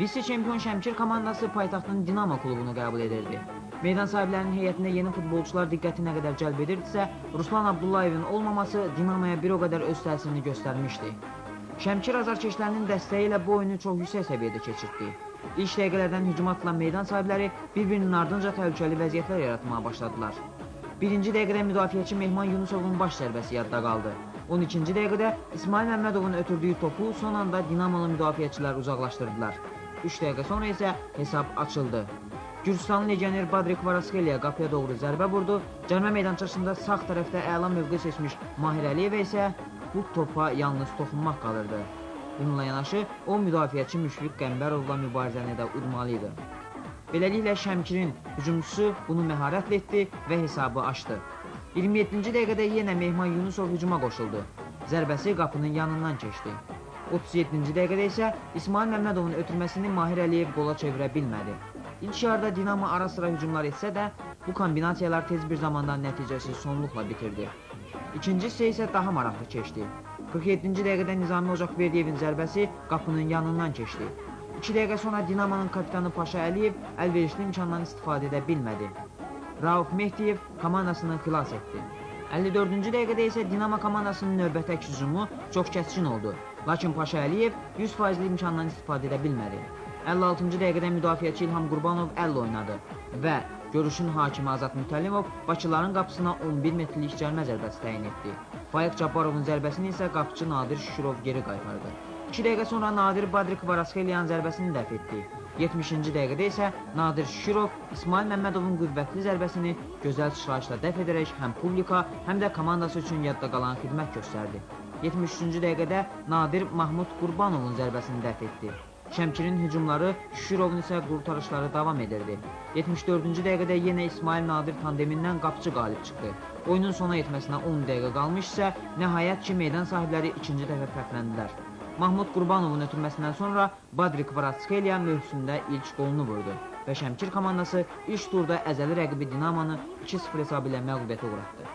Vitse-çempion Şəmkir komandası paytaxtın Dinamo klubunu qəbul edirdi. Meydan sahiblərinin heyətində yeni futbolçular diqqəti nə qədər cəlb edirdisə, Ruslan Abdullayevin olmaması Dinamoya bir o qədər öz təsirini göstərmişdi. Şəmkir azarkeşlərinin dəstəyi bu oyunu çox yüksək səviyyədə keçirtdi. İlk dəqiqələrdən atılan meydan sahibləri bir-birinin ardınca təhlükəli vəziyyətlər yaratmağa başladılar. Birinci dəqiqədə müdafiəçi Mehman Yunusovun baş zərbəsi yadda qaldı. 12-ci dəqiqədə İsmail Məmmədovun ötürdüyü topu son anda Dinamolu müdafiəçilər uzaqlaşdırdılar. 3 dəqiqə sonra isə hesab açıldı. Gürcüstanlı legioner Badri Kvaratskhelia qapıya doğru zərbə vurdu. Cərmə meydançasında sağ tərəfdə əla mövqe seçmiş Mahir Əliyevə isə bu topa yalnız toxunmaq qalırdı. Bununla yanaşı o müdafiəçi Müşfiq Qəmbərovla mübarizəni də udmalı idi. Beləliklə Şəmkirin hücumçusu bunu məharətlə etdi və hesabı açdı. 27-ci dəqiqədə yenə Mehman Yunusov hücuma qoşuldu. Zərbəsi qapının yanından keçdi. 37-ci dəqiqədə isə İsmail Məmmədovun ötürməsini Mahir Əliyev qola çevirə bilmədi. İlk yarıda Dinamo ara sıra hücumlar etsə də, bu kombinasiyalar tez bir zamanda nəticəsiz sonluqla bitirdi. İkinci hissə isə daha maraqlı keçdi. 47-ci dəqiqədə Nizami Ocaqverdiyevin zərbəsi qapının yanından keçdi. 2 dəqiqə sonra Dinamonun kapitanı Paşa Əliyev əlverişli imkandan istifadə edə bilmədi. Rauf Mehdiyev komandasını xilas etdi. 54-cü dəqiqədə isə Dinamo komandasının növbətək hücumu çox kəskin oldu. Lakin Paşa Əliyev 100% imkandan istifadə edə bilmədi. 56-cı dəqiqədə müdafiəçi İlham Qurbanov əl oynadı və görüşün hakimi Azad Mütəllimov Bakıların qapısına 11 metrlik cərmə zərbəsi təyin etdi. Faiq Cabbarovun zərbəsini isə qapıçı Nadir Şükürov geri qaytardı. 2 dəqiqə sonra Nadir Badri Kvaratskhelia zərbəsini dəf etdi. 70-ci dəqiqədə isə Nadir Şükürov İsmail Məmmədovun qüvvətli zərbəsini gözəl çıxarışla dəf edərək həm publika, həm də komandası üçün yadda qalan xidmət göstərdi. 73-cü dəqiqədə Nadir Mahmud Qurbanovun zərbəsini dəf etdi. Şəmkirin hücumları Şüşürovun isə qurtarışları davam edirdi. 74-cü dəqiqədə yenə İsmail Nadir tandemindən qapıcı qalib çıxdı. Oyunun sona yetməsinə 10 dəqiqə qalmış isə nəhayət ki, meydan sahibləri ikinci dəfə fərqləndilər. Mahmud Qurbanovun ötürməsindən sonra Badri Kvaratskhelia mövsümdə ilk qolunu vurdu və Şəmkir komandası ilk turda əzəli rəqibi Dinamanı 2-0 hesabı ilə məğlubiyyətə uğratdı.